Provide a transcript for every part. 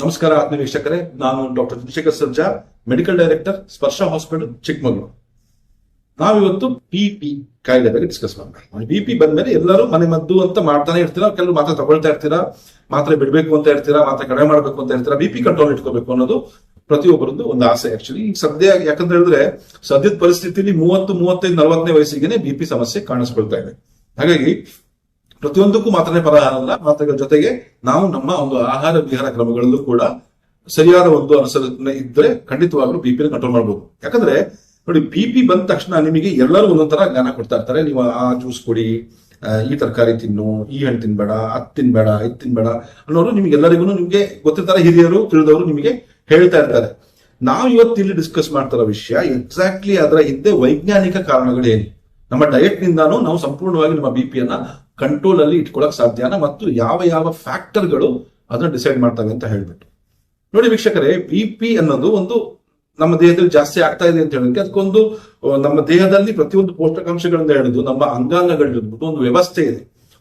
ನಮಸ್ಕಾರ ಆತ್ಮೀಯ ವೀಕ್ಷಕರೇ, ನಾನು doctor Chandrashekhar Sarja medical director Sparsha hospital Chikkamagaluru. ನಾವಿವತ್ತು ಬಿ ಪಿ ಕಾಯಿಲೆ ಬಗ್ಗೆ ಡಿಸ್ಕಸ್ ಮಾಡೋಣ ಬಿ ಪಿ ಬಂದ್ಮೇಲೆ ಎಲ್ಲರೂ ಮನೆ ಮದ್ದು ಅಂತ ಮಾಡ್ತಾನೆ ಇರ್ತೀರಾ ಕೆಲವು ಮಾತ್ರೆ ತಗೊಳ್ತಾ ಇರ್ತೀರಾ, ಮಾತ್ರ ಬಿಡಬೇಕು ಅಂತ ಇರ್ತೀರಾ ಮಾತ್ರ ಕಡಿಮೆ ಮಾಡಬೇಕು ಅಂತ ಇರ್ತೀರಾ ಬಿ ಪಿ ಕಂಟ್ರೋಲ್ ಇಟ್ಕೋಬೇಕು ಅನ್ನೋದು ಪ್ರತಿಯೊಬ್ಬರದ್ದು ಒಂದು ಆಸೆ ಆಕ್ಚುಲಿ ಈಗ ಸದ್ಯ ಯಾಕಂತ ಹೇಳಿದ್ರೆ ಸದ್ಯದ ಪರಿಸ್ಥಿತಿಯಲ್ಲಿ ಮೂವತ್ತು, ಮೂವತ್ತೈದು, ನಲವತ್ತನೇ ವಯಸ್ಸಿಗೆ ಬಿ ಪಿ ಸಮಸ್ಯೆ ಕಾಣಿಸ್ಕೊಳ್ತಾ ಇದೆ. ಹಾಗಾಗಿ ಪ್ರತಿಯೊಂದಕ್ಕೂ ಮಾತ್ರನೇ ಪರಿಹಾರ ಅಲ್ಲ ಮಾತ್ರೆಗಳ ಜೊತೆಗೆ ನಾವು ನಮ್ಮ ಒಂದು ಆಹಾರ ವಿಹಾರ ಕ್ರಮಗಳಲ್ಲೂ ಕೂಡ ಸರಿಯಾದ ಒಂದು ಅನುಸರಣೆ ಇದ್ರೆ ಖಂಡಿತವಾಗ್ಲೂ ಬಿ ಪಿ ಕಂಟ್ರೋಲ್ ಮಾಡಬಹುದು ಯಾಕಂದ್ರೆ ನೋಡಿ ಬಿ ಪಿ ಬಂದ ತಕ್ಷಣ ನಿಮಗೆ ಎಲ್ಲರೂ ಒಂದೊಂದರ ಜ್ಞಾನ ಕೊಡ್ತಾ ಇರ್ತಾರೆ. ನೀವು ಆ ಜ್ಯೂಸ್ ಕೊಡಿ ಈ ತರಕಾರಿ ತಿನ್ನು, ಈ ಹಣ್ಣು ತಿನ್ಬೇಡ, ಅದ್ ತಿನ್ಬೇಡ, ಇದ್ ತಿನ್ಬೇಡ ಅನ್ನೋರು ನಿಮ್ಗೆಲ್ಲರಿಗೂ ನಿಮ್ಗೆ ಗೊತ್ತಿರ್ತಾರೆ, ಹಿರಿಯರು ತಿಳಿದವರು ನಿಮಗೆ ಹೇಳ್ತಾ ಇರ್ತಾರೆ. ನಾವು ಇವತ್ತು ಇಲ್ಲಿ ಡಿಸ್ಕಸ್ ಮಾಡ್ತಾರೋ ವಿಷಯ ಎಕ್ಸಾಕ್ಟ್ಲಿ ಅದರ ಹಿಂದೆ ವೈಜ್ಞಾನಿಕ ಕಾರಣಗಳೇನು? ನಮ್ಮ ಡಯಟ್ ನಿಂದಾನು ನಾವು ಸಂಪೂರ್ಣವಾಗಿ ನಮ್ಮ ಬಿ ಪಿಯನ್ನ ಕಂಟ್ರೋಲ್ ಅಲ್ಲಿ ಇಟ್ಕೊಳಕ್ ಸಾಧ್ಯನ? ಮತ್ತು ಯಾವ ಯಾವ ಫ್ಯಾಕ್ಟರ್ಗಳು ಅದನ್ನ ಡಿಸೈಡ್ ಮಾಡ್ತವೆ ಅಂತ ಹೇಳ್ಬಿಟ್ಟು. ನೋಡಿ ವೀಕ್ಷಕರೇ ಬಿ ಪಿ ಅನ್ನೋದು ಒಂದು ನಮ್ಮ ದೇಹದಲ್ಲಿ ಜಾಸ್ತಿ ಆಗ್ತಾ ಇದೆ ಅಂತ ಹೇಳೋದಕ್ಕೆ ಅದಕ್ಕೊಂದು ನಮ್ಮ ದೇಹದಲ್ಲಿ ಪ್ರತಿಯೊಂದು ಪೋಷಕಾಂಶಗಳಿಂದ ಹಿಡಿದು ನಮ್ಮ ಅಂಗಾಂಗಗಳಿರ್ಬೋದು, ಒಂದು ವ್ಯವಸ್ಥೆ ಇದೆ.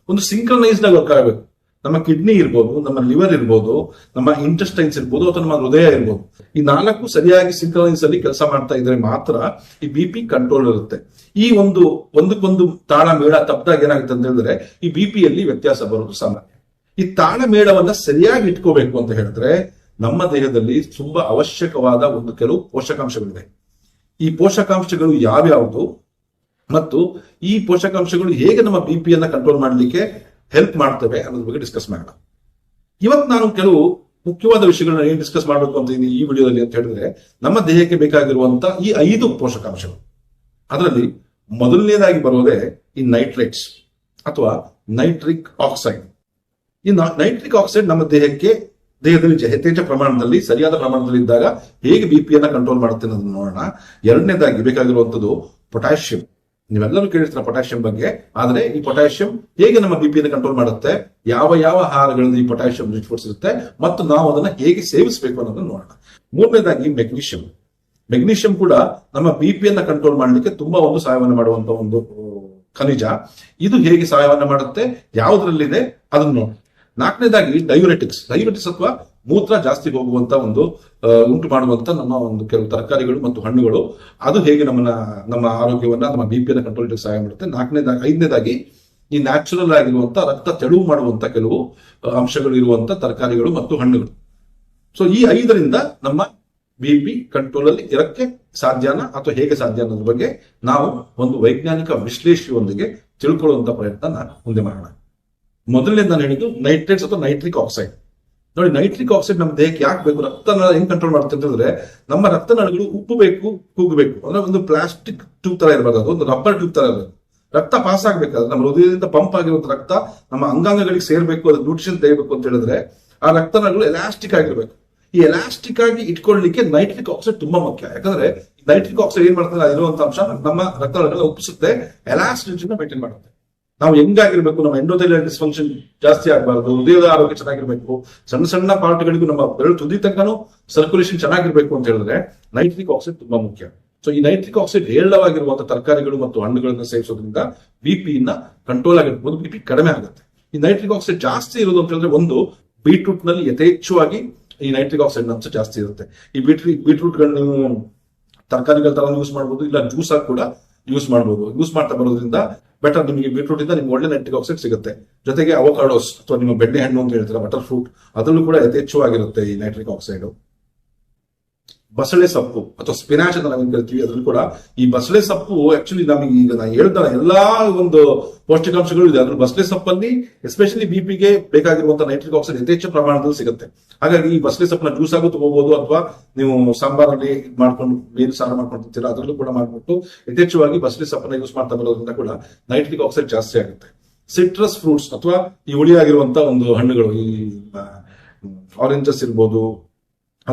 ಒಂದು ಸಿಂಕ್ರನೈಸ್ಡ್ ವರ್ಕ್ ಆಗಬೇಕು. ನಮ್ಮ ಕಿಡ್ನಿ ಇರ್ಬೋದು, ನಮ್ಮ ಲಿವರ್ ಇರ್ಬೋದು, ನಮ್ಮ ಇಂಟೆಸ್ಟೈನ್ಸ್ ಇರ್ಬೋದು, ಅಥವಾ ನಮ್ಮ ಹೃದಯ ಇರ್ಬೋದು. ಈ ನಾಲ್ಕು ಸರಿಯಾಗಿ ಸಿಂಕ್ರನೈಸ್ ಅಲ್ಲಿ ಕೆಲಸ ಮಾಡ್ತಾ ಇದ್ರೆ ಮಾತ್ರ ಈ ಬಿ ಪಿ ಕಂಟ್ರೋಲ್ ಇರುತ್ತೆ. ಈ ಒಂದು, ಒಂದಕ್ಕೊಂದು ತಾಣ ಮೇಳ ತಪ್ಪದಾಗ ಏನಾಗುತ್ತೆ ಅಂತ ಹೇಳಿದ್ರೆ, ಈ ಬಿ ಪಿಯಲ್ಲಿ ವ್ಯತ್ಯಾಸ ಬರೋದು ಸಾಮಾನ್ಯ. ಈ ತಾಳಮೇಳವನ್ನ ಸರಿಯಾಗಿ ಇಟ್ಕೋಬೇಕು ಅಂತ ಹೇಳಿದ್ರೆ, ನಮ್ಮ ದೇಹದಲ್ಲಿ ತುಂಬಾ ಅವಶ್ಯಕವಾದ ಒಂದು ಕೆಲವು ಪೋಷಕಾಂಶಗಳಿದೆ ಈ ಪೋಷಕಾಂಶಗಳು ಯಾವ್ಯಾವುದು? ಮತ್ತು ಈ ಪೋಷಕಾಂಶಗಳು ಹೇಗೆ ನಮ್ಮ ಬಿ ಪಿಯನ್ನ ಕಂಟ್ರೋಲ್ ಮಾಡಲಿಕ್ಕೆ ಹೆಲ್ಪ್ ಮಾಡ್ತವೆ ಅನ್ನೋದ್ರ ಬಗ್ಗೆ ಡಿಸ್ಕಸ್ ಮಾಡೋಣ. ಇವತ್ತು ನಾನು ಕೆಲವು ಮುಖ್ಯವಾದ ವಿಷಯಗಳನ್ನ ಏನ್ ಡಿಸ್ಕಸ್ ಮಾಡಬೇಕು ಅಂತ ಈ ವಿಡಿಯೋದಲ್ಲಿ ಅಂತ ಹೇಳಿದ್ರೆ, ನಮ್ಮ ದೇಹಕ್ಕೆ ಬೇಕಾಗಿರುವಂತಹ ಈ ಐದು ಪೋಷಕಾಂಶಗಳು. ಅದರಲ್ಲಿ ಮೊದಲನೇದಾಗಿ ಬರೋದೇ ಈ ನೈಟ್ರೇಟ್ಸ್ ಅಥವಾ ನೈಟ್ರಿಕ್ ಆಕ್ಸೈಡ್. ಈ ನೈಟ್ರಿಕ್ ಆಕ್ಸೈಡ್ ನಮ್ಮ ದೇಹಕ್ಕೆ, ದೇಹದಲ್ಲಿ ಯಥೇಚ್ಛ ಪ್ರಮಾಣದಲ್ಲಿ, ಸರಿಯಾದ ಪ್ರಮಾಣದಲ್ಲಿ ಇದ್ದಾಗ ಹೇಗೆ ಬಿ ಪಿಯನ್ನು ಕಂಟ್ರೋಲ್ ಮಾಡುತ್ತೆ ಅನ್ನೋದನ್ನ ನೋಡೋಣ. ಎರಡನೇದಾಗಿ ಬೇಕಾಗಿರುವಂಥದ್ದು ಪೊಟ್ಯಾಷಿಯಂ. ನೀವೆಲ್ಲರೂ ಕೇಳಿರ್ತೀರ ಪೊಟ್ಯಾಷಿಯಂ ಬಗ್ಗೆ, ಆದರೆ ಈ ಪೊಟ್ಯಾಷಿಯಂ ಹೇಗೆ ನಮ್ಮ ಬಿ ಪಿಯನ್ನು ಕಂಟ್ರೋಲ್ ಮಾಡುತ್ತೆ, ಯಾವ ಯಾವ ಆಹಾರಗಳಲ್ಲಿ ಈ ಪೊಟ್ಯಾಷಿಯಂ ರಿಚ್ ಮತ್ತು ನಾವು ಅದನ್ನು ಹೇಗೆ ಸೇವಿಸಬೇಕು ಅನ್ನೋದನ್ನು ನೋಡೋಣ. ಮೂರನೇದಾಗಿ ಮೆಗ್ನೀಷಿಯಂ. ಮೆಗ್ನೀಷಿಯಂ ಕೂಡ ನಮ್ಮ ಬಿ ಪಿಯನ್ನ ಕಂಟ್ರೋಲ್ ಮಾಡಲಿಕ್ಕೆ ತುಂಬಾ ಒಂದು ಸಹಾಯವನ್ನು ಮಾಡುವಂತ ಒಂದು ಖನಿಜ. ಇದು ಹೇಗೆ ಸಹಾಯವನ್ನು ಮಾಡುತ್ತೆ? ಯಾವುದರಲ್ಲಿದೆ? ಅದನ್ನು ನೋಡಿ. ನಾಲ್ಕನೇದಾಗಿ ಡಯೂರೆಟಿಕ್ಸ್ ಡಯೂರೆಟಿಕ್ಸ್ ಅಥವಾ ಮೂತ್ರ ಜಾಸ್ತಿ ಹೋಗುವಂತ ಒಂದು ಉಂಟು ಮಾಡುವಂತ ನಮ್ಮ ಒಂದು ಕೆಲವು ತರಕಾರಿಗಳು ಮತ್ತು ಹಣ್ಣುಗಳು. ಅದು ಹೇಗೆ ನಮ್ಮನ್ನ, ನಮ್ಮ ಆರೋಗ್ಯವನ್ನ, ನಮ್ಮ ಬಿ ಪಿಯನ್ನ ಕಂಟ್ರೋಲ್ ಸಹಾಯ ಮಾಡುತ್ತೆ? ನಾಲ್ಕನೇದಾಗಿ ಐದನೇದಾಗಿ ಈ ನ್ಯಾಚುರಲ್ ಆಗಿರುವಂತ ರಕ್ತ ತೆಳುವು ಮಾಡುವಂತ ಕೆಲವು ಅಂಶಗಳು ಇರುವಂತ ತರಕಾರಿಗಳು ಮತ್ತು ಹಣ್ಣುಗಳು. ಸೊ ಈ ಐದರಿಂದ ನಮ್ಮ ಬಿ ಪಿ ಕಂಟ್ರೋಲ್ ಅಲ್ಲಿ ಇರಕ್ಕೆ ಸಾಧ್ಯನಾ ಅಥವಾ ಹೇಗೆ ಸಾಧ್ಯ ಅನ್ನೋದ್ರ ಬಗ್ಗೆ ನಾವು ಒಂದು ವೈಜ್ಞಾನಿಕ ವಿಶ್ಲೇಷಣೆಯೊಂದಿಗೆ ತಿಳ್ಕೊಳ್ಳುವಂತ ಪ್ರಯತ್ನ ನಾನು ಮುಂದೆ ಮಾಡೋಣ. ಮೊದಲನೇ ನಾನು ಹೇಳಿದ್ದು ನೈಟ್ರೇಟ್ಸ್ ಅಥವಾ ನೈಟ್ರಿಕ್ ಆಕ್ಸೈಡ್ ನೋಡಿ ನೈಟ್ರಿಕ್ ಆಕ್ಸೈಡ್ ನಮ್ಮ ದೇಹಕ್ಕೆ ಯಾಕೆ ಬೇಕು? ರಕ್ತನಾಳ ಹೆಂಗ್ ಕಂಟ್ರೋಲ್ ಮಾಡುತ್ತೆ ಅಂತ ಹೇಳಿದ್ರೆ ನಮ್ಮ ರಕ್ತನಾಳಗಳು ಉಪ್ಪಬೇಕು ಕೂಗಬೇಕು. ಅಂದ್ರೆ ಒಂದು ಪ್ಲಾಸ್ಟಿಕ್ ಟ್ಯೂಬ್ ತರ ಇರಬಾರ್ದು. ಅದು ಒಂದು ರಬ್ಬರ್ ಟ್ಯೂಬ್ ತರ ಇರಬೇಕು. ರಕ್ತ ಪಾಸ್ ಆಗ್ಬೇಕಾದ್ರೆ ನಮ್ಮ ಹೃದಯದಿಂದ ಪಂಪ್ ಆಗಿರುವಂತ ರಕ್ತ ನಮ್ಮ ಅಂಗಾಂಗಗಳಿಗೆ ಸೇರ್ಬೇಕು ಅದು ನ್ಯೂಟ್ರಿಷನ್ ತೆಗಿಬೇಕು ಅಂತ ಹೇಳಿದ್ರೆ ಆ ರಕ್ತನಾಳಗಳು ಎಲಾಸ್ಟಿಕ್ ಆಗಿರ್ಬೇಕು. ಈ ಎಲಾಸ್ಟಿಕ್ ಆಗಿ ಇಟ್ಕೊಳ್ಳಿಕ್ಕೆ ನೈಟ್ರಿಕ್ ಆಕ್ಸೈಡ್ ತುಂಬಾ ಮುಖ್ಯ. ಯಾಕಂದ್ರೆ ನೈಟ್ರಿಕ್ ಆಕ್ಸೈಡ್ ಏನ್ ಮಾಡ್ತಾರೆ ಅದಿರುವಂತ ಅಂಶ ನಮ್ಮ ರಕ್ತನಾಳಗಳನ್ನ ಉಪ್ಪಿಸುತ್ತೆ ಎಲಾಸ್ಟಿಕ್ ಮೇಂಟೈನ್ ಮಾಡುತ್ತೆ. ನಾವು ಹೆಂಗಾಗಿರ್ಬೇಕು? ನಮ್ಮ ಎಂಡೋಥೆಲಿಯಲ್ ಡಿಸ್ಫಂಕ್ಷನ್ ಜಾಸ್ತಿ ಆಗಬಾರ್ದು, ಹೃದಯದ ಆರೋಗ್ಯ ಚೆನ್ನಾಗಿರ್ಬೇಕು, ಸಣ್ಣ ಸಣ್ಣ ಪಾರ್ಟ್ಗಳಿಗೂ ನಮ್ಮ ಬೆರಳು ತುದಿ ತನಕನೂ ಸರ್ಕ್ಯುಲೇಷನ್ ಚೆನ್ನಾಗಿರ್ಬೇಕು ಅಂತ ಹೇಳಿದ್ರೆ ನೈಟ್ರಿಕ್ ಆಕ್ಸೈಡ್ ತುಂಬಾ ಮುಖ್ಯ. ಸೊ ಈ ನೈಟ್ರಿಕ್ ಆಕ್ಸೈಡ್ ಹೇರಳವಾಗಿರುವಂತಹ ತರಕಾರಿಗಳು ಮತ್ತು ಹಣ್ಣುಗಳನ್ನ ಸೇವಿಸೋದ್ರಿಂದ ಬಿ ಪಿನ ಕಂಟ್ರೋಲ್ ಆಗಿರ್ಬೋದು ಬಿ ಪಿ ಕಡಿಮೆ ಆಗುತ್ತೆ. ಈ ನೈಟ್ರಿಕ್ ಆಕ್ಸೈಡ್ ಜಾಸ್ತಿ ಇರೋದು ಅಂತ ಹೇಳಿದ್ರೆ ಒಂದು ಬೀಟ್ರೂಟ್ನಲ್ಲಿ ಯಥೇಚ್ಛವಾಗಿ ಈ ನೈಟ್ರಿಕ್ ಆಕ್ಸೈಡ್ ಅಂಶ ಜಾಸ್ತಿ ಇರುತ್ತೆ. ಈ ಬೀಟ್ರಿ ಬೀಟ್ರೂಟ್ ನೀವು ತರಕಾರಿಗಳ ತರ ಯೂಸ್ ಮಾಡಬಹುದು ಇಲ್ಲ ಜ್ಯೂಸ್ ಆಗಿ ಕೂಡ ಯೂಸ್ ಮಾಡಬಹುದು ಯೂಸ್ ಮಾಡ್ತಾ ಬರೋದ್ರಿಂದ ಬೆಟರ್ ನಿಮಗೆ ಬೀಟ್ರೂಟ್ ಇಂದ ನಿಮ್ಗೆ ಒಳ್ಳೆ ನೈಟ್ರಿಕ್ ಆಕ್ಸೈಡ್ ಸಿಗುತ್ತೆ. ಜೊತೆಗೆ ಅವಕಾಡೋಸ್ ಅಥವಾ ನಿಮ್ಮ ಬೆಣ್ಣೆ ಹಣ್ಣು ಅಂತ ಹೇಳ್ತೀರಾ ಬಟರ್ ಫ್ರೂಟ್ ಅದರಲ್ಲೂ ಕೂಡ ಯಥೇಚ್ಛವಾಗಿರುತ್ತೆ ಈ ನೈಟ್ರಿಕ್ ಆಕ್ಸೈಡ್ ಬಸಳೆ ಸೊಪ್ಪು ಅಥವಾ ಸ್ಪಿನಾಚ್ ಅಂತ ನಾವೇನ್ ಕರಿತೀವಿ, ಅದ್ರಲ್ಲಿ ಕೂಡ ಈ ಬಸಳೆ ಸೊಪ್ಪು ಆಕ್ಚುಲಿ ನಮಗೆ ಈಗ ನಾನು ಹೇಳ್ತಾರೆ ಎಲ್ಲಾ ಒಂದು ಪೌಷ್ಟಿಕಾಂಶಗಳು ಇದೆ. ಅದ್ರ ಬಸಳೆ ಸೊಪ್ಪಲ್ಲಿ ಎಸ್ಪೆಷಲಿ ಬಿ ಪಿಗೆ ಬೇಕಾಗಿರುವಂತಹ ನೈಟ್ರಿಕ್ ಆಕ್ಸೈಡ್ ಯಥೇಚ್ಛ ಪ್ರಮಾಣದಲ್ಲಿ ಸಿಗುತ್ತೆ. ಹಾಗಾಗಿ ಈ ಬಸಳೆ ಸೊಪ್ಪನ್ನ ಜ್ಯೂಸ್ ಆಗು ತಗೋಬಹುದು ಅಥವಾ ನೀವು ಸಾಂಬಾರಲ್ಲಿ ಮಾಡ್ಕೊಂಡು ಬೇರೆ ಸಾರು ಮಾಡ್ಕೊಂಡು ತಿಂತೀರಾ, ಅದರಲ್ಲೂ ಕೂಡ ಮಾಡ್ಬಿಟ್ಟು ಯಥೇಚ್ಛವಾಗಿ ಬಸಳೆ ಸೊಪ್ಪನ್ನ ಯೂಸ್ ಮಾಡ್ತಾ ಬರೋದ್ರಿಂದ ಕೂಡ ನೈಟ್ರಿಕ್ ಆಕ್ಸೈಡ್ ಜಾಸ್ತಿ ಆಗುತ್ತೆ. ಸಿಟ್ರಸ್ ಫ್ರೂಟ್ಸ್ ಅಥವಾ ಈ ಹುಳಿಯಾಗಿರುವಂತಹ ಒಂದು ಹಣ್ಣುಗಳು, ಈ ಆರೆಂಜಸ್ ಇರ್ಬೋದು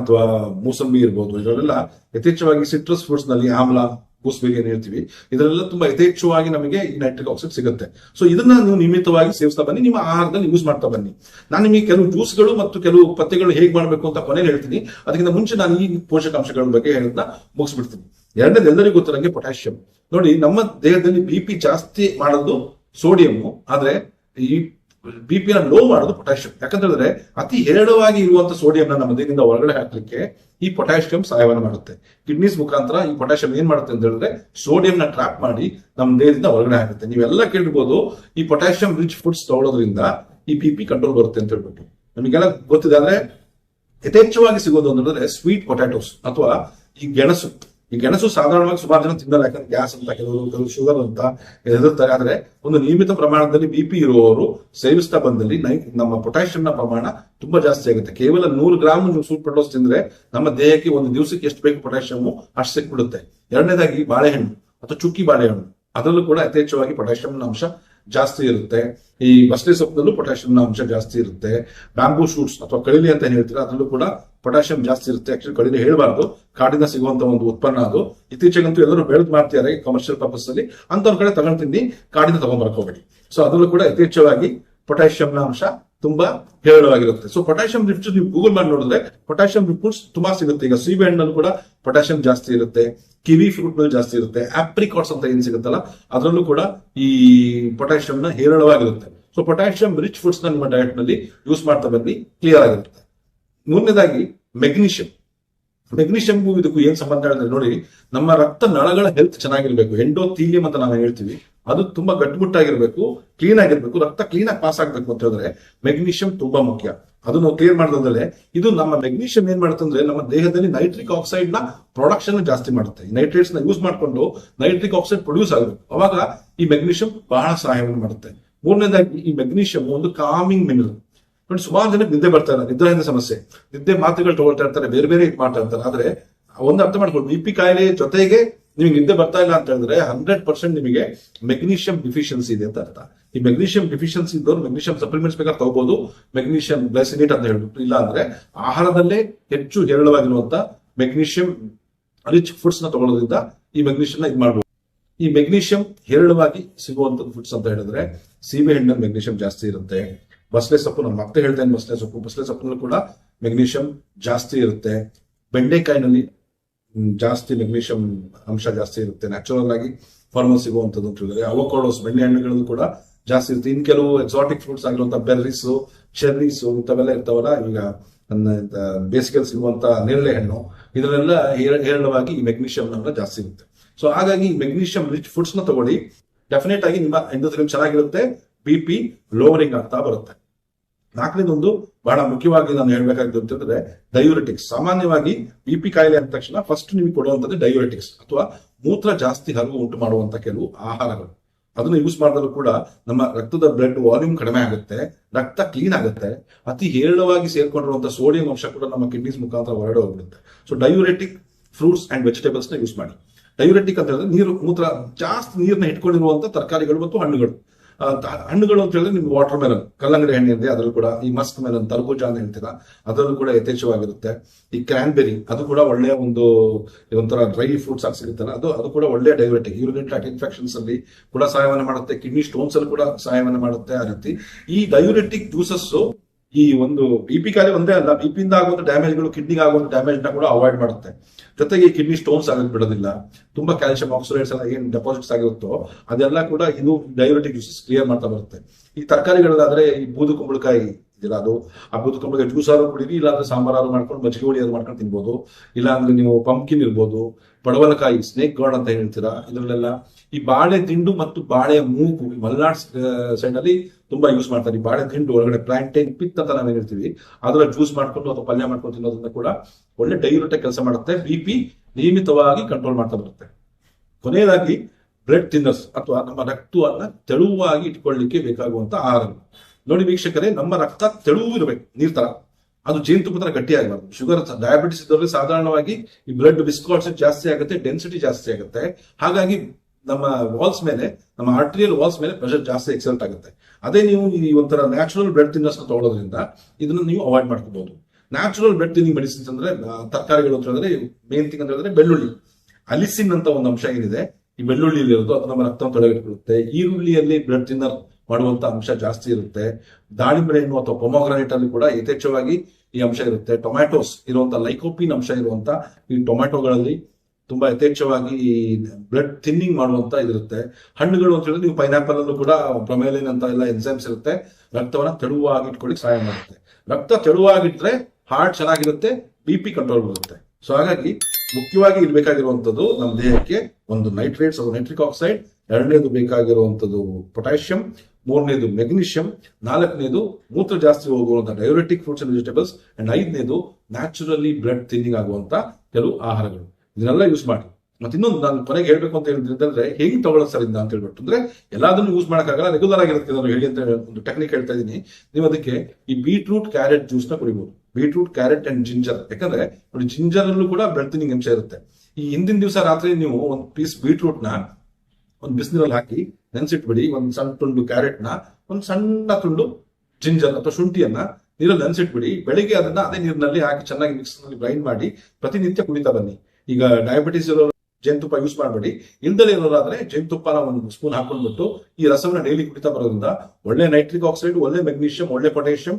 ಅಥವಾ ಮೂಸಂಬಿ ಇರ್ಬೋದು, ಇದರಲ್ಲೆಲ್ಲ ಯಥೇಚ್ಛವಾಗಿ ಸಿಟ್ರಸ್ ಫ್ರೂಟ್ಸ್ನಲ್ಲಿ ಆಮ್ಲ ಗೂಸ್ಬೆರಿ ಏನ್ ಹೇಳ್ತೀವಿ, ಇದರಲ್ಲೆಲ್ಲ ತುಂಬಾ ಯಥೇಚ್ಛವಾಗಿ ನಮಗೆ ಈ ನೈಟ್ರಿಕ್ ಆಕ್ಸೈಡ್ ಸಿಗುತ್ತೆ. ಸೊ ಇದನ್ನ ನೀವು ನಿಯಮಿತವಾಗಿ ಸೇವಿಸ್ತಾ ಬನ್ನಿ, ನಿಮ್ಮ ಆಹಾರದಲ್ಲಿ ಯೂಸ್ ಮಾಡ್ತಾ ಬನ್ನಿ. ನಾನು ನಿಮಗೆ ಕೆಲವು ಜ್ಯೂಸ್ಗಳು ಮತ್ತು ಕೆಲವು ಪಥ್ಯಗಳು ಹೇಗೆ ಮಾಡಬೇಕು ಅಂತ ಕೊನೆ ಹೇಳ್ತೀನಿ. ಅದಕ್ಕಿಂತ ಮುಂಚೆ ನಾನು ಈ ಪೋಷಕಾಂಶಗಳ ಬಗ್ಗೆ ಹೇಳೋದನ್ನ ಮುಗಿಸ್ಬಿಡ್ತೀನಿ. ಎರಡನೇದು ಎಲ್ಲರಿಗೂ ಗೊತ್ತಿರಂಗೆ ಪೊಟ್ಯಾಷಿಯಂ ನೋಡಿ, ನಮ್ಮ ದೇಹದಲ್ಲಿ ಬಿ ಪಿ ಜಾಸ್ತಿ ಮಾಡೋದು ಸೋಡಿಯಂ ಆದ್ರೆ ಈ ಬಿ ನ ಲೋ ಮಾಡೋದು ಪೊಟ್ಯಾಷಿಯಂ ಯಾಕಂತ ಹೇಳಿದ್ರೆ ಅತಿ ಹೇರಳವಾಗಿ ಇರುವಂತ ಸೋಡಿಯಂನ ನಮ್ಮ ದೇಹದಿಂದ ಹೊರಗಡೆ ಹಾಕ್ಲಿಕ್ಕೆ ಈ ಪೊಟ್ಯಾಷಿಯಂ ಸಹಾಯವನ್ನು ಮಾಡುತ್ತೆ. ಕಿಡ್ನೀಸ್ ಮುಖಾಂತರ ಈ ಪೊಟ್ಯಾಷಿಯಂ ಏನ್ ಮಾಡುತ್ತೆ ಅಂತ ಹೇಳಿದ್ರೆ ಸೋಡಿಯಂನ ಟ್ರಾಪ್ ಮಾಡಿ ನಮ್ಮ ದೇಹದಿಂದ ಹೊರಗಡೆ ಹಾಕುತ್ತೆ. ನೀವೆಲ್ಲ ಕೇಳಿರ್ಬೋದು ಈ ಪೊಟ್ಯಾಷಿಯಂ ರಿಚ್ ಫುಡ್ಸ್ ತಗೊಳ್ಳೋದ್ರಿಂದ ಈ ಬಿ ಪಿ ಕಂಟ್ರೋಲ್ ಬರುತ್ತೆ ಅಂತ ಹೇಳ್ಬಿಟ್ಟು. ನಮಗೆಲ್ಲ ಗೊತ್ತಿದೆ ಅಂದ್ರೆ ಯಥೇಚ್ಛವಾಗಿ ಸಿಗೋದು ಅಂದ್ರೆ ಸ್ವೀಟ್ ಪೊಟ್ಯಾಟೋಸ್ ಅಥವಾ ಈ ಗೆಣಸು. ಈ ಗೆಣಸು ಸಾಧಾರಣವಾಗಿ ಸುಮಾರು ಜನ ತಿನ್ನಲ್ಲ ಯಾಕಂದ್ರೆ ಗ್ಯಾಸ್ ಅಂತ ಕೆಲವರು ಕೆಲವರು ಶುಗರ್ ಅಂತ ಹೆದರ್ತಾರೆ. ಆದ್ರೆ ಒಂದು ನಿಯಮಿತ ಪ್ರಮಾಣದಲ್ಲಿ ಬಿ ಪಿ ಇರುವವರು ಸೇವಿಸ್ತಾ ಬಂದಲ್ಲಿ ನಮ್ಮ ನಮ್ಮ ನ ಪ್ರಮಾಣ ತುಂಬಾ ಜಾಸ್ತಿ ಆಗುತ್ತೆ. ಕೇವಲ ನೂರು ಗ್ರಾಮ್ ಸ್ವೀಟ್ ಪೊಟ್ಯಾಟೋಸ್ ತಿಂದ್ರೆ ನಮ್ಮ ದೇಹಕ್ಕೆ ಒಂದು ದಿವಸಕ್ಕೆ ಎಷ್ಟು ಬೇಕು ಪೊಟ್ಯಾಷಿಯಂ ಅಷ್ಟು ಸಿಕ್ಬಿಡುತ್ತೆ. ಎರಡನೇದಾಗಿ ಬಾಳೆಹಣ್ಣು ಅಥವಾ ಚುಕ್ಕಿ ಬಾಳೆಹಣ್ಣು. ಅದರಲ್ಲೂ ಕೂಡ ಯಥೇಚ್ಛವಾಗಿ ಪೊಟ್ಯಾಷಿಯಂನ ಅಂಶ ಜಾಸ್ತಿ ಇರುತ್ತೆ. ಈ ಬಸಳೆ ಸೊಪ್ಪಿನಲ್ಲೂ ಪೊಟ್ಯಾಷಿಯಂನ ಅಂಶ ಜಾಸ್ತಿ ಇರುತ್ತೆ. ಬ್ಯಾಂಬೂ ಶೂಟ್ಸ್ ಅಥವಾ ಕಳಿಲಿ ಅಂತ ಹೇಳ್ತೀರಾ, ಅದರಲ್ಲೂ ಕೂಡ ಪೊಟ್ಯಾಷಿಯಂ ಜಾಸ್ತಿ ಇರುತ್ತೆ. ಆಕ್ಚುಲಿ ಕಳಿಲಿ ಹೇಳಬಾರ್ದು. ಕಾಡಿನ ಸಿಗುವಂತ ಒಂದು ಉತ್ಪನ್ನ ಅದು. ಇತ್ತೀಚೆಗಂತೂ ಎಲ್ಲರೂ ಬೆಳೆದು ಮಾಡ್ತಿದ್ದಾರೆ ಕಮರ್ಷಿಯಲ್ ಪರ್ಪಸ್ ಅಲ್ಲಿ. ಅಂತವ್ರ ಕಡೆ ತಗೊಂಡ್ ತಿಂದು ಕಾಡಿನ ತಗೊಂಡ್ಬರ್ಕೋಬೇಡಿ ಸೊ ಅದರಲ್ಲೂ ಕೂಡ ಯಥೇಚ್ಛವಾಗಿ ಪೊಟ್ಯಾಷಿಯಂನ ಅಂಶ ತುಂಬಾ ಹೇರಳವಾಗಿರುತ್ತೆ. ಸೊ ಪೊಟ್ಯಾಷಿಯಂ ರಿಫ್ಟ್ ನೀವು ಗೂಗಲ್ ಮಾಡಿ ನೋಡಿದ್ರೆ ಪೊಟ್ಯಾಷಿಯಂ ರಿಫ್ಟ್ಸ್ ತುಂಬಾ ಸಿಗುತ್ತೆ. ಈಗ ಸೀಬೆ ಹಣ್ಣಲ್ಲಿ ಕೂಡ ಪೊಟ್ಯಾಷಿಯಂ ಜಾಸ್ತಿ ಇರುತ್ತೆ. ಕಿವಿ ಫ್ರೂಟ್ನಲ್ಲಿ ಜಾಸ್ತಿ ಇರುತ್ತೆ. ಆಪ್ರಿಕಾಟ್ಸ್ ಅಂತ ಏನ್ ಸಿಗುತ್ತಲ್ಲ, ಅದರಲ್ಲೂ ಕೂಡ ಈ ಪೊಟ್ಯಾಷಿಯಂ ಹೇರಳವಾಗಿರುತ್ತೆ. ಸೊ ಪೊಟ್ಯಾಷಿಯಂ ರಿಚ್ ಫುಡ್ಸ್ ನಿಮ್ಮ ಡಯಟ್ನಲ್ಲಿ ಯೂಸ್ ಮಾಡ್ತಾ ಬನ್ನಿ ಕ್ಲಿಯರ್ ಆಗಿರುತ್ತೆ. ಮೂರನೇದಾಗಿ ಮೆಗ್ನೀಷಿಯಂ ಮೆಗ್ನೀಷಿಯಂಗೂ ಇದಕ್ಕೂ ಏನ್ ಸಂಬಂಧ ಹೇಳಿದ್ರೆ ನೋಡಿ, ನಮ್ಮ ರಕ್ತ ನಳಗಳ ಹೆಲ್ತ್ ಚೆನ್ನಾಗಿರ್ಬೇಕು. ಎಂಡೋಥೀಲಿಯಂ ಅಂತ ನಾವು ಹೇಳ್ತೀವಿ? ಅದು ತುಂಬಾ ಗಟ್ಟಿಮುಟ್ಟಾಗಿರ್ಬೇಕು ಕ್ಲೀನ್ ಆಗಿರ್ಬೇಕು, ರಕ್ತ ಕ್ಲೀನ್ ಆಗಿ ಪಾಸ್ ಆಗ್ಬೇಕು ಅಂತ ಹೇಳಿದ್ರೆ ಮೆಗ್ನೀಷಿಯಂ ತುಂಬಾ ಮುಖ್ಯ. ಅದು ನಾವು ಕ್ಲಿಯರ್ ಮಾಡಿದ್ರೆ ಇದು ನಮ್ಮ ಮೆಗ್ನೀಷಿಯಂ ಏನ್ ಮಾಡುತ್ತೆ ಅಂದ್ರೆ ನಮ್ಮ ದೇಹದಲ್ಲಿ ನೈಟ್ರಿಕ್ ಆಕ್ಸೈಡ್ನ ಪ್ರೊಡಕ್ಷನ್ ಜಾಸ್ತಿ ಮಾಡುತ್ತೆ. ನೈಟ್ರೇಟ್ಸ್ನ ಯೂಸ್ ಮಾಡ್ಕೊಂಡು ನೈಟ್ರಿಕ್ ಆಕ್ಸೈಡ್ ಪ್ರೊಡ್ಯೂಸ್ ಆಗಬೇಕು. ಅವಾಗ ಈ ಮೆಗ್ನೀಷಿಯಂ ಬಹಳ ಸಹಾಯವನ್ನು ಮಾಡುತ್ತೆ. ಮೂರನೇದಾಗಿ ಈ ಮೆಗ್ನೀಷಿಯಂ ಒಂದು ಕಾಮಿಂಗ್ ಮಿನರಲ್ ನೋಡಿ, ಸುಮಾರು ಜನಕ್ಕೆ ನಿದ್ದೆ ಬರ್ತಾ ನಿದ್ರೆಯಿಂದ ಸಮಸ್ಯೆ. ನಿದ್ದೆ ಮಾತುಗಳು ತಗೊಳ್ತಾ ಇರ್ತಾರೆ, ಬೇರೆ ಬೇರೆ ಮಾಡ್ತಾ ಇರ್ತಾರೆ ಆದ್ರೆ ಒಂದು ಅರ್ಥ ಮಾಡ್ಕೊಂಡು ಬಿ ಪಿ ಕಾಯಿಲೆ ಜೊತೆಗೆ ನಿಮಗೆ ನಿದ್ದೆ ಬರ್ತಾ ಇಲ್ಲ ಅಂತ ಹೇಳಿದ್ರೆ ಹಂಡ್ರೆಡ್ ಪರ್ಸೆಂಟ್ ನಿಮಗೆ ಮೆಗ್ನೀಷಿಯಂ ಡಿಫಿಷಿಯನ್ಸಿ ಇದೆ ಅಂತ ಅರ್ಥ. ಈ ಮೆಗ್ನೀಷಿಯಂ ಡಿಫಿಷಿಯನ್ಸಿ ಇದ್ದವರು ಮೆಗ್ನೀಷಿಯಂ ಸಪ್ಲಿಮೆಂಟ್ಸ್ ಬೇಕಾದ್ರೆ ತಗೋಬಹುದು ಮೆಗ್ನೀಷಿಯಂ ಗ್ಲೈಸಿನೇಟ್ ಅಂತ ಹೇಳ್ಬಿಟ್ಟು. ಇಲ್ಲ ಅಂದ್ರೆ ಆಹಾರದಲ್ಲೇ ಹೆಚ್ಚು ಹೇರಳವಾಗಿರುವಂತ ಮೆಗ್ನೀಷಿಯಂ ರಿಚ್ ಫುಡ್ಸ್ನ ತಗೊಳ್ಳೋದ್ರಿಂದ ಈ ಮೆಗ್ನೀಷಿಯಂ ಇದು ಮಾಡಬಹುದು ಈ ಮೆಗ್ನೀಷಿಯಂ ಹೇರಳವಾಗಿ ಸಿಗುವಂತ ಫುಡ್ಸ್ ಅಂತ ಹೇಳಿದ್ರೆ ಸೀಬೆ ಹಣ್ಣಲ್ಲಿ ಮೆಗ್ನೀಷಿಯಂ ಜಾಸ್ತಿ ಇರುತ್ತೆ. ಬಸಳೆ ಸೊಪ್ಪು ನಮ್ಮ ಮತ್ತೆ ಹೇಳ್ತೇನೆ ಬಸಳೆ ಸೊಪ್ಪು. ಬಸಳೆ ಸೊಪ್ಪಿನಲ್ಲಿ ಕೂಡ ಮೆಗ್ನೀಷಿಯಂ ಜಾಸ್ತಿ ಇರುತ್ತೆ. ಬೆಂಡೆಕಾಯಿನಲ್ಲಿ ಜಾಸ್ತಿ ಮೆಗ್ನೀಷಿಯಂ ಅಂಶ ಜಾಸ್ತಿ ಇರುತ್ತೆ. ನ್ಯಾಚುರಲ್ ಆಗಿ ಫಾರ್ಮಲ್ ಸಿಗುವಂತದ್ದು ಅಂತ ಹೇಳಿದ್ರೆ ಅವಕೋಡೋಸ್ ಬೆಣ್ಣೆ ಹಣ್ಣುಗಳಲ್ಲೂ ಕೂಡ ಜಾಸ್ತಿ ಇರುತ್ತೆ. ಇನ್ ಕೆಲವು ಎಕ್ಸಾಟಿಕ್ ಫ್ರೂಟ್ಸ್ ಆಗಿರುವಂತ ಬೆರ್ರೀಸ್ ಚೆರ್ರೀಸ್ ಇಂಥವೆಲ್ಲ ಇರ್ತಾವಲ್ಲ, ಈಗ ಬೇಸಿಗೆ ಬೇಸಿಗೆಯಲ್ಲಿ ಸಿಗುವಂತ ನೇರಳೆ ಹಣ್ಣು ಇದರೆಲ್ಲ ಹೇರ- ಹೇರಳವಾಗಿ ಈ ಮೆಗ್ನೀಷಿಯಂ ಜಾಸ್ತಿ ಇರುತ್ತೆ. ಸೊ ಹಾಗಾಗಿ ಮೆಗ್ನೀಷಿಯಂ ರಿಚ್ ಫುಡ್ಸ್ನ ತಗೊಳ್ಳಿ. ಡೆಫಿನೆಟ್ ಆಗಿ ನಿಮ್ಮ ಎಂಡೋಥೆಲಿಯಂ ಚೆನ್ನಾಗಿರುತ್ತೆ ಬಿ ಪಿ ಲೋವರಿಂಗ್ ಆಗ್ತಾ ಬರುತ್ತೆ. ನಾಲ್ಕನೇದೊಂದು ಬಹಳ ಮುಖ್ಯವಾಗಿ ನಾನು ಹೇಳ್ಬೇಕಾಗಿದ್ದು ಹೇಳಿದ್ರೆ ಡಯೂರೆಟಿಕ್ಸ್ ಸಾಮಾನ್ಯವಾಗಿ ಬಿ ಪಿ ಕಾಯಿಲೆ ಅಂದ ತಕ್ಷಣ ಫಸ್ಟ್ ನಿಮಗೆ ಕೊಡುವಂತದ್ದು ಡಯೂರೆಟಿಕ್ಸ್ ಅಥವಾ ಮೂತ್ರ ಜಾಸ್ತಿ ಹರಿವು ಉಂಟು ಮಾಡುವಂತ ಕೆಲವು ಆಹಾರಗಳು. ಅದನ್ನ ಯೂಸ್ ಮಾಡಿದ್ರು ಕೂಡ ನಮ್ಮ ರಕ್ತದ ಬ್ಲಡ್ ವಾಲ್ಯೂಮ್ ಕಡಿಮೆ ಆಗುತ್ತೆ, ರಕ್ತ ಕ್ಲೀನ್ ಆಗುತ್ತೆ, ಅತಿ ಹೇರಳವಾಗಿ ಸೇರ್ಕೊಂಡಿರುವಂತ ಸೋಡಿಯಂ ಅಂಶ ಕೂಡ ನಮ್ಮ ಕಿಡ್ನೀಸ್ ಮುಖಾಂತರ ಹೊರಗಡೆ ಹೋಗ್ಬಿಡುತ್ತೆ. ಸೊ ಡಯೂರೆಟಿಕ್ ಫ್ರೂಟ್ಸ್ ಅಂಡ್ ವೆಜಿಟೇಬಲ್ಸ್ನ ಯೂಸ್ ಮಾಡಿ. ಡಯೂರೆಟಿಕ್ ಅಂತ ಹೇಳಿದ್ರೆ ನೀರು, ಮೂತ್ರ, ಜಾಸ್ತಿ ನೀರನ್ನ ಇಟ್ಕೊಂಡಿರುವಂತ ತರಕಾರಿಗಳು ಮತ್ತು ಹಣ್ಣುಗಳು. ಹಣ್ಣುಗಳು ಅಂತ ಹೇಳಿದ್ರೆ ನಿಮ್ಗೆ ವಾಟರ್ ಮೆಲನ್ ಕಲ್ಲಂಗಡಿ ಹಣ್ಣು ಇದೆ ಅದರಲ್ಲೂ ಕೂಡ ಈ ಮಸ್ಕ್ ಮೆಲನ್ ತರಬೂಜ ಅಂತ ಹೇಳ್ತೀರಾ, ಅದರಲ್ಲೂ ಕೂಡ ಯಥೇಚ್ಛವಾಗಿರುತ್ತೆ. ಈ ಕ್ರ್ಯಾನ್ಬೆರಿ ಅದು ಕೂಡ ಒಳ್ಳೆಯ ಒಂದು ಒಂಥರ ಡ್ರೈ ಫ್ರೂಟ್ಸ್ ಆಗಿ ಸಿಗುತ್ತಲ್ಲ, ಅದು ಅದು ಕೂಡ ಒಳ್ಳೆಯ ಡೈವರ್ಟಿಕ್ ಯೂರಿನ್ ಟ್ರಾಕ್ ಇನ್ಫೆಕ್ಷನ್ಸ್ ಅಲ್ಲಿ ಕೂಡ ಸಹಾಯವನ್ನು ಮಾಡುತ್ತೆ ಕಿಡ್ನಿ ಸ್ಟೋನ್ಸ್ ಅಲ್ಲಿ ಕೂಡ ಸಹಾಯವನ್ನು ಮಾಡುತ್ತೆ ಆ ರೀತಿ. ಈ ಡಯೂರೆಟಿಕ್ ಜ್ಯೂಸಸ್ ಈ ಒಂದು ಬಿ ಪಿ ಖಾಲಿ ಒಂದೇ ಅಲ್ಲ ಬಿ ಪಿಯಿಂದ ಆಗುವಂತ ಡ್ಯಾಮೇಜ್ಗಳು ಕಿಡ್ನಿಗೆ ಆಗುವಂತ ಡ್ಯಾಮೇಜ್ನ ಕೂಡ ಅವಾಯ್ಡ್ ಮಾಡುತ್ತೆ. ಜೊತೆಗೆ ಕಿಡ್ನಿ ಸ್ಟೋನ್ಸ್ ಆಗೋದು ಬಿಡೋದಿಲ್ಲ. ತುಂಬಾ ಕ್ಯಾಲ್ಸಿಯಂ ಆಕ್ಸಿಡೇಟ್ಸ್ ಎಲ್ಲ ಏನ್ ಡೆಪಾಸಿಟ್ಸ್ ಆಗಿರುತ್ತೋ, ಅದೆಲ್ಲ ಕೂಡ ಇದು ಡಯೂರೆಟಿಕ್ ಜ್ಯೂಸಸ್ ಕ್ಲಿಯರ್ ಮಾಡ್ತಾ ಬರುತ್ತೆ. ಈ ತರಕಾರಿಗಳಾದ್ರೆ ಈ ಬೂದು ಕುಂಬಳಕಾಯಿ ಇದೆಲ್ಲ ಅದು. ಆ ಬೂದು ಕುಂಬಳಕಾಯಿ ಜ್ಯೂಸ್ ಆದ್ರೂ ಕುಡೀರಿ, ಇಲ್ಲಾಂದ್ರೆ ಸಾಂಬಾರು ಮಾಡ್ಕೊಂಡು ಮಜ್ಜಿಗೆ ಹುಳಿ ಅದು ಮಾಡ್ಕೊಂಡು ತಿನ್ಬೋದು. ಇಲ್ಲಾಂದ್ರೆ ನೀವು ಪಂಪ್ಕಿನ್ ಇರ್ಬೋದು, ಪಡವಲಕಾಯಿ ಸ್ನೇಕ್ ಗಾರ್ಡ್ ಅಂತ ಹೇಳ್ತೀರಾ, ಇದರಲ್ಲೆಲ್ಲ ಈ ಬಾಳೆ ದಿಂಡು ಮತ್ತು ಬಾಳೆ ಮೂಗು ಮಲೆನಾಡ್ ಸೈಡ್ ಅಲ್ಲಿ ತುಂಬಾ ಯೂಸ್ ಮಾಡ್ತಾರೆ. ಈ ಬಾಳೆ ದಿಂಡು ಒಳಗಡೆ ಪ್ಲಾಂಟೇನ್ ಪಿತ್ ಅಂತ ನಾವ್ ಹೇಳ್ತೀವಿ. ಅದರ ಜ್ಯೂಸ್ ಮಾಡ್ಕೊಂಡು ಅಥವಾ ಪಲ್ಯ ಮಾಡ್ಕೊಂಡು ತಿನ್ನೋದ್ರಿಂದ ಕೂಡ ಒಳ್ಳೆ ಡೈರೆಕ್ಟ್ ಕೆಲಸ ಮಾಡುತ್ತೆ. ಬಿ ಪಿ ನಿಯಮಿತವಾಗಿ ಕಂಟ್ರೋಲ್ ಮಾಡ್ತಾ ಬರುತ್ತೆ. ಕೊನೆಯದಾಗಿ ಬ್ಲಡ್ ತಿನ್ನರ್ಸ್ ಅಥವಾ ನಮ್ಮ ರಕ್ತವನ್ನ ತೆಳುವಾಗಿ ಇಟ್ಕೊಳ್ಳಿಕ್ಕೆ ಬೇಕಾಗುವಂತ ಆಹಾರಗಳು ನೋಡಿ ವೀಕ್ಷಕರೇ, ನಮ್ಮ ರಕ್ತ ತೆಳುವು ಇರಬೇಕು ನೀರ್ ತರ. ಅದು ಜೇನುತುಪ್ಪದ ಗಟ್ಟಿ ಆಗಬಾರ್ದು. ಶುಗರ್ ಡಯಾಬಿಟಿಸ್ ಇದ್ದವರಿಗೆ ಸಾಧಾರಣವಾಗಿ ಈ ಬ್ಲಡ್ ವಿಸ್ಕಾಲ್ಸ್ ಜಾಸ್ತಿ ಆಗುತ್ತೆ ಡೆನ್ಸಿಟಿ ಜಾಸ್ತಿ ಆಗುತ್ತೆ. ಹಾಗಾಗಿ ನಮ್ಮ ವಾಲ್ಸ್ ಮೇಲೆ, ನಮ್ಮ ಆರ್ಟ್ರಿಯಲ್ ವಾಲ್ಸ್ ಮೇಲೆ ಪ್ರೆಷರ್ ಜಾಸ್ತಿ ಎಕ್ಸಲ್ಟ್ ಆಗುತ್ತೆ. ಅದೇ ನೀವು ಈ ಒಂಥರ ನ್ಯಾಚುರಲ್ ಬ್ಲಡ್ ತಿನ್ನರ್ಸ್ ತಗೊಳ್ಳೋದ್ರಿಂದ ಇದನ್ನ ನೀವು ಅವಾಯ್ಡ್ ಮಾಡ್ಕೋಬಹುದು ನ್ಯಾಚುರಲ್ ಬ್ಲಡ್ ತಿನ್ನಿಂಗ್ ಮೆಡಿಸಿನ್ಸ್ ಅಂದ್ರೆ ತರಕಾರಿಗಳು ಅಂತ ಹೇಳಿದ್ರೆ ಮೇನ್ ಥಿಂಗ್ ಅಂತ ಹೇಳಿದ್ರೆ ಬೆಳ್ಳುಳ್ಳಿ. ಅಲಿಸಿನ್ ಅಂತ ಒಂದು ಅಂಶ ಏನಿದೆ, ಈ ಬೆಳ್ಳುಳ್ಳಿಯಲ್ಲಿ ಇರೋದು ಅದು ನಮ್ಮ ರಕ್ತ ತೊಡಗಿಟ್ಕೊಳ್ಳುತ್ತೆ ಈರುಳ್ಳಿಯಲ್ಲಿ ಬ್ಲಡ್ ತಿನ್ನರ್ ಮಾಡುವಂತ ಅಂಶ ಜಾಸ್ತಿ ಇರುತ್ತೆ. ದಾಳಿಂಬೆ ಹಣ್ಣು ಅಥವಾ ಪೊಮೋಗ್ರಾನೇಟ್ ಅಲ್ಲಿ ಕೂಡ ಯಥೇಚ್ಛವಾಗಿ ಈ ಅಂಶ ಇರುತ್ತೆ. ಟೊಮ್ಯಾಟೋಸ್ ಇರುವಂತ ಲೈಕೋಪಿನ್ ಅಂಶ ಇರುವಂತ ಈ ಟೊಮ್ಯಾಟೋಗಳಲ್ಲಿ ತುಂಬಾ ಯಥೇಚ್ಛವಾಗಿ ಬ್ಲಡ್ ಥಿನ್ನಿಂಗ್ ಮಾಡುವಂತ ಇದಿರುತ್ತೆ. ಹಣ್ಣುಗಳು ಅಂತ ಹೇಳಿದ್ರೆ ನೀವು ಪೈನಾಪಲ್ ಅಲ್ಲೂ ಕೂಡ ಪ್ರಮೇಲಿನ್ ಅಂತ ಎಲ್ಲ ಎನ್ಸೈಮ್ಸ್ ಇರುತ್ತೆ. ರಕ್ತವನ್ನ ತೆಳುವಾಗಿ ಇಟ್ಕೊಳ್ಳಿಕ್ಕೆ ಸಹಾಯ ಮಾಡುತ್ತೆ. ರಕ್ತ ತೆಳುವಾಗಿಟ್ರೆ ಹಾರ್ಟ್ ಚೆನ್ನಾಗಿರುತ್ತೆ ಬಿ ಪಿ ಕಂಟ್ರೋಲ್ ಬರುತ್ತೆ. ಸೊ ಹಾಗಾಗಿ ಮುಖ್ಯವಾಗಿ ಇರ್ಬೇಕಾಗಿರುವಂತದ್ದು ನಮ್ಮ ದೇಹಕ್ಕೆ ಒಂದು ನೈಟ್ರೇಟ್ಸ್ ನೈಟ್ರಿಕ್ ಆಕ್ಸೈಡ್ ಎರಡನೇದು ಬೇಕಾಗಿರುವಂತದ್ದು ಪೊಟ್ಯಾಷಿಯಂ ಮೂರನೇದು ಮೆಗ್ನೀಷಿಯಂ ನಾಲ್ಕನೇದು ಮೂತ್ರ ಜಾಸ್ತಿ ಹೋಗುವಂತ diuretic fruits and vegetables and ಐದನೇದು ನ್ಯಾಚುರಲಿ ಬ್ಲಡ್ ಥಿನ್ನಿಂಗ್ ಆಗುವಂತ ಕೆಲವು ಆಹಾರಗಳು. ಇದನ್ನೆಲ್ಲ ಯೂಸ್ ಮಾಡಿ. ಮತ್ತೆ ಇನ್ನೊಂದು ನಾನು ಕೊನೆಗೆ ಹೇಳ್ಬೇಕು ಅಂತ ಹೇಳಿದ್ರೆ ಹೇಗೆ ತಗೊಳ್ಳೋದು ಸರ್ ಇಂದ ಅಂತ ಹೇಳ್ಬಿಟ್ಟು ಅಂದ್ರೆ ಎಲ್ಲಾದನ್ನು ಯೂಸ್ ಮಾಡೋಕ್ಕಾಗಲ್ಲ ರೆಗ್ಯುಲರ್ ಆಗಿರುತ್ತೆ ನಾನು ಹೇಳಿ ಅಂತ ಒಂದು ಟೆಕ್ನಿಕ್ ಹೇಳ್ತಾ ಇದ್ದೀನಿ ನೀವು ಅದಕ್ಕೆ ಈ ಬೀಟ್ರೂಟ್ ಕ್ಯಾರೆಟ್ ಜ್ಯೂಸ್ನ ಕುಡಿಬಹುದು ಬೀಟ್ರೂಟ್ ಕ್ಯಾರೆಟ್ ಅಂಡ್ ಜಿಂಜರ್ ಯಾಕಂದ್ರೆ ನೋಡಿ ಜಿಂಜರ್ ಅಲ್ಲೂ ಕೂಡ ಥಿನ್ನಿಂಗ್ ಅಂಶ ಇರುತ್ತೆ. ಈ ಹಿಂದಿನ ದಿವಸ ರಾತ್ರಿ ನೀವು ಒಂದು ಪೀಸ್ ಬೀಟ್ರೂಟ್ನ ಒಂದು ಬಿಸಿನೀರಲ್ಲಿ ಹಾಕಿ ನೆನ್ಸಿಟ್ಬಿಡಿ, ಒಂದು ಸಣ್ಣ ತುಂಡು ಕ್ಯಾರೆಟ್ನ, ಒಂದು ಸಣ್ಣ ತುಂಡು ಜಿಂಜರ್ ಅಥವಾ ಶುಂಠಿಯನ್ನ ನೀರಲ್ಲಿ ನೆನ್ಸಿಟ್ಬಿಡಿ. ಬೆಳಿಗ್ಗೆ ಅದನ್ನ ಅದೇ ನೀರಿನಲ್ಲಿ ಹಾಕಿ ಚೆನ್ನಾಗಿ ಮಿಕ್ಸ್ನಲ್ಲಿ ಗ್ರೈಂಡ್ ಮಾಡಿ ಪ್ರತಿನಿತ್ಯ ಕುಡಿತಾ ಬನ್ನಿ. ಈಗ ಡಯಾಬಿಟಿಸ್ ಇರೋ ಜೇನುತುಪ್ಪ ಯೂಸ್ ಮಾಡಬೇಡಿ. ಇಲ್ದಲೇ ಇರೋರಾದ್ರೆ ಜೇನುತುಪ್ಪನ ಒಂದು ಸ್ಪೂನ್ ಹಾಕೊಂಡ್ಬಿಟ್ಟು ಈ ರಸವನ್ನ ಡೈಲಿ ಕುಡಿತಾ ಬರೋದ್ರಿಂದ ಒಳ್ಳೆ ನೈಟ್ರಿಕ್ ಆಕ್ಸೈಡ್ ಒಳ್ಳೆ ಮೆಗ್ನೀಷಿಯಂ ಒಳ್ಳೆ ಪೊಟ್ಯಾಷಿಯಂ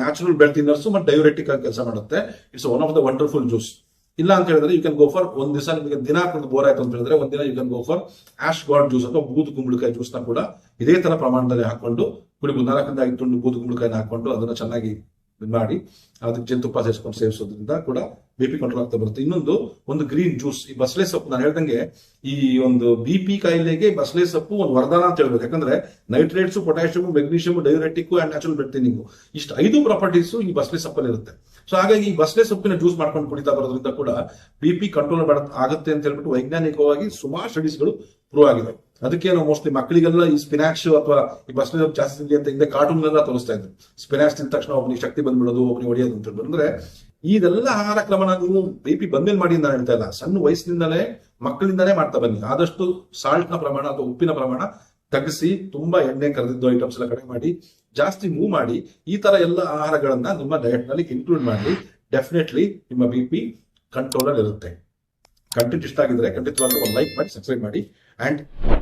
ನ್ಯಾಚುರಲ್ ಬೆಲ್ಟ್ ತಿನ್ನರ್ಸ್ ಮತ್ತೆ ಡಯೋರೆಟಿಕ್ ಆಗಿ ಕೆಲಸ ಮಾಡುತ್ತೆ. It's one of the wonderful juice ಇಲ್ಲ ಅಂತ ಹೇಳಿದ್ರೆ ಯು ಕ್ಯಾನ್ ಗೋ ಫಾರ್ ಒಂದ್ ದಿವಸ ನಿಮಗೆ ದಿನ ಹಾಕೊಂಡು ಬೋರ್ ಆಯ್ತು ಅಂತ ಹೇಳಿದ್ರೆ ಒಂದಿನ you can go for ash gourd juice ಅಥವಾ ಬೂದು ಕುಂಬಳಕಾಯಿ ಜ್ಯೂಸ್ನ ಕೂಡ ಇದೇ ತರ ಪ್ರಮಾಣದಲ್ಲಿ ಹಾಕೊಂಡು ಕುಡಿಬಹುದು ನಾಲ್ಕರಿಂದ ಐದು ತುಂಡು ಬೂದು ಕುಂಬಳಕಾಯಿನ ಹಾಕೊಂಡು ಅದನ್ನ ಚೆನ್ನಾಗಿ ಮಾಡಿ, ಅದಕ್ಕೆ ಜೇನುತುಪ್ಪ ಸೇರಿಸ್ಕೊಂಡು ಸೇವಿಸೋದ್ರಿಂದ ಕೂಡ ಬಿ ಪಿ ಕಂಟ್ರೋಲ್ ಆಗ್ತಾ ಬರುತ್ತೆ. ಇನ್ನೊಂದು, ಒಂದು ಗ್ರೀನ್ ಜ್ಯೂಸ್ ಈ ಬಸಳೆ ಸೊಪ್ಪು ನಾನು ಹೇಳ್ದಂಗೆ ಈ ಒಂದು ಬಿ ಪಿ ಕಾಯಿಲೆಗೆ ಬಸಳೆ ಸೊಪ್ಪು ಒಂದು ವರದಾನ ಅಂತ ಹೇಳ್ಬೇಕು. ಯಾಕಂದ್ರೆ nitrates potassium magnesium diuretic and natural blood ಇಷ್ಟು ಐದು ಪ್ರಾಪರ್ಟೀಸ್ ಈ ಬಸಳೆ ಸೊಪ್ಪಲ್ಲಿ ಇರುತ್ತೆ. ಸೊ ಹಾಗಾಗಿ ಈ ಬಸಳೆ ಸೊಪ್ಪಿನ ಜ್ಯೂಸ್ ಮಾಡ್ಕೊಂಡು ಕುಡಿತಾ ಬರೋದ್ರಿಂದ ಕೂಡ ಬಿ ಪಿ ಕಂಟ್ರೋಲ್ ಆಗುತ್ತೆ ಅಂತ ಹೇಳ್ಬಿಟ್ಟು ವೈಜ್ಞಾನಿಕವಾಗಿ ಸುಮಾರು ಸ್ಟಡೀಸ್ಗಳು ಪ್ರೂವ್ ಆಗಿದೆ ಅದಕ್ಕೆ ನಾವು ಮೋಸ್ಟ್ಲಿ ಮಕ್ಕಳಿಗೆಲ್ಲ ಈ ಸ್ಪಿನಾಕ್ಸ್ ಅಥವಾ ಈ ಬಸ್ ಜಾಸ್ತಿ ತಿಂಡಿ ಅಂತ ಹಿಂದೆ ಕಾರ್ಟೂನ್ ಎಲ್ಲ ತೋರಿಸ್ತಾ ಇದ್ರು. ಸ್ಪಿನಾಕ್ಸ್ ತಿಂದ ತಕ್ಷಣ ಒಬ್ಬನಿಗೆ ಶಕ್ತಿ ಬಂದ್ಬಿಡೋದು ಒಬ್ಬನಿಗೆ ಹೊಡೆಯೋದು ಅಂತ ಬಂದ್ರೆ ಇದೆಲ್ಲ ಆಹಾರ ಕ್ರಮ ನೀವು ಬಿ ಪಿ ಬಂದ್ಮೇಲೆ ಮಾಡಿ ನಾನು ಹೇಳ್ತಾ ಇಲ್ಲ. ಸಣ್ಣ ವಯಸ್ಸಿನಿಂದಲೇ ಮಕ್ಕಳಿಂದಲೇ ಮಾಡ್ತಾ ಬನ್ನಿ. ಆದಷ್ಟು ಸಾಲ್ಟ್ನ ಪ್ರಮಾಣ ಅಥವಾ ಉಪ್ಪಿನ ಪ್ರಮಾಣ ತಗ್ಗಿಸಿ ತುಂಬಾ ಎಣ್ಣೆ ಕರೆದಿದ್ದು ಐಟಮ್ಸ್ ಎಲ್ಲ ಕಡಿಮೆ ಮಾಡಿ, ಜಾಸ್ತಿ ಮೂವ್ ಮಾಡಿ, ಈ ತರ ಎಲ್ಲ ಆಹಾರಗಳನ್ನ ನಿಮ್ಮ ಡಯಟ್ನಲ್ಲಿ ಇನ್ಕ್ಲೂಡ್ ಮಾಡಿ ಡೆಫಿನೆಟ್ಲಿ ನಿಮ್ಮ ಬಿ ಪಿ ಕಂಟ್ರೋಲ್ ಅಲ್ಲಿ ಇರುತ್ತೆ ಕಂಟೆಂಟ್ ಇಷ್ಟ ಆಗಿದ್ರೆ ಖಂಡಿತವಾಗ್ಲೂ ಒಂದು ಲೈಕ್ ಮಾಡಿ ಸಬ್ಸ್ಕ್ರೈಬ್ ಮಾಡಿ and